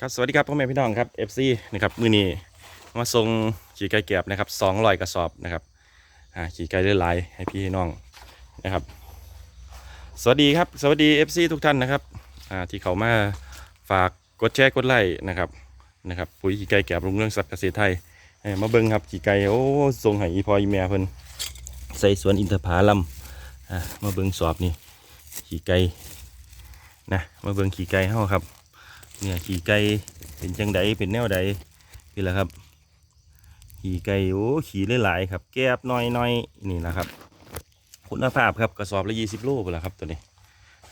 ครับสวัสดีครับพ่อแม่พี่น้องครับ FC นะครับมือนี้มาส่งขี่ไก่แก็บนะครับสองรอยกระสอบนะครับอ่าขี่ไก่หลายให้พี่น้องนะครับ สวัสดีครับสวัสดี FC ทุกท่านนะครับอ่าที่เขามาฝากกดแชร์กดไลค์นะครับนะครับปุ๋ยขี่ไก่แก็บรุ่งเรื่องสัตว์เกษตรไทยมาเบิ่งครับขี่ไก่โอ้ส่งให้อีพออีแม่เพิ่นใส่สวนอินทผลัมอ่ามาเบิ่งสอบนี่ขี่ไก่นะมาเบิ่งขี่ไก่เฮาครับ เนี่ยขี่ไก่เป็นจังใดเป็นแนวใดนี่แหละครับ ขี่ไก่โอ้ขี่หลายๆครับ แก้บน้อยๆนี่นะครับ คุณภาพครับกระสอบละยี่สิบโลไปแล้วครับตัวนี้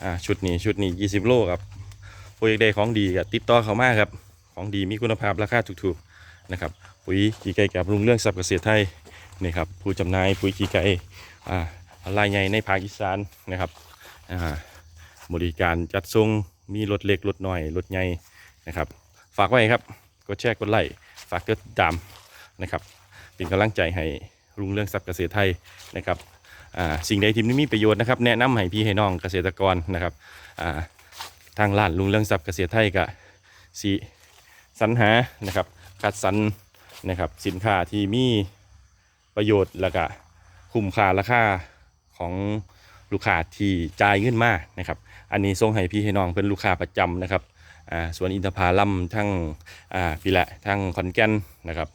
อ่าชุดนี้ชุดนี้ยี่สิบโลครับปุ๋ยได้ของดีก็ติดต่อเขามากครับ ของดีมีคุณภาพราคาถูกๆนะครับปุ๋ยขี่ไก่กับรุงเรื่องสับเกษตรไทยนี่ครับผู้จำหน่ายปุ๋ยขี่ไก่อ่ารายใหญ่ในภาคอีสานนะครับอ่าบริการจัดส่ง มีรถเล็กรถน้อยรถใหญ่นะครับ ฝากไว้ครับกดแชร์กดไลค์ฝากกดติดตามนะครับเป็นกำลังใจให้รุงเรื่องสับเกษตรไทยนะครับสิ่งใดที่มีประโยชน์นะครับแนะนำให้พี่ให้น้องเกษตรกรนะครับทางร้านลุงเรื่องทรัพย์เกษตรไทยก็สีสรรหานะครับคัดสรรนะครับสินค้าที่มีประโยชน์แล้วก็คุ้มค่าราคาของ ลูกค้าที่จ่ายเงินมานะครับ อันนี้ส่งให้พี่ให้น้องเป็นลูกค้าประจำนะครับสวนอินทผลัมทั้งพี่ละทั้งขอนแกนนะครับ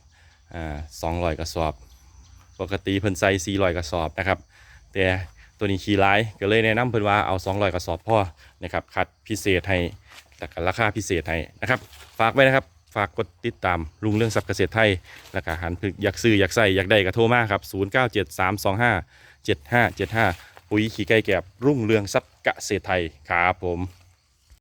สองร้อยกระสอบ ปกติเพิ่นใส่สี่ร้อยกระสอบนะครับ แต่ตัวนี้ขี้ร้ายก็เลยแนะนำเพิ่นว่าเอา200กระสอบพ่อนะครับคัดพิเศษให้แต่ก็ราคาพิเศษให้นะครับ ฝากไว้นะครับฝากกดติดตามลุงเรื่องสับเกษตรไทยแล้วก็หันพึกอยากซื้ออยากใส่อยากได้ก็โทรมาครับ 0973257575 ปุ๋ยขี้ไก่แกบรุ่งเรืองสับเกษตรไทยครับผม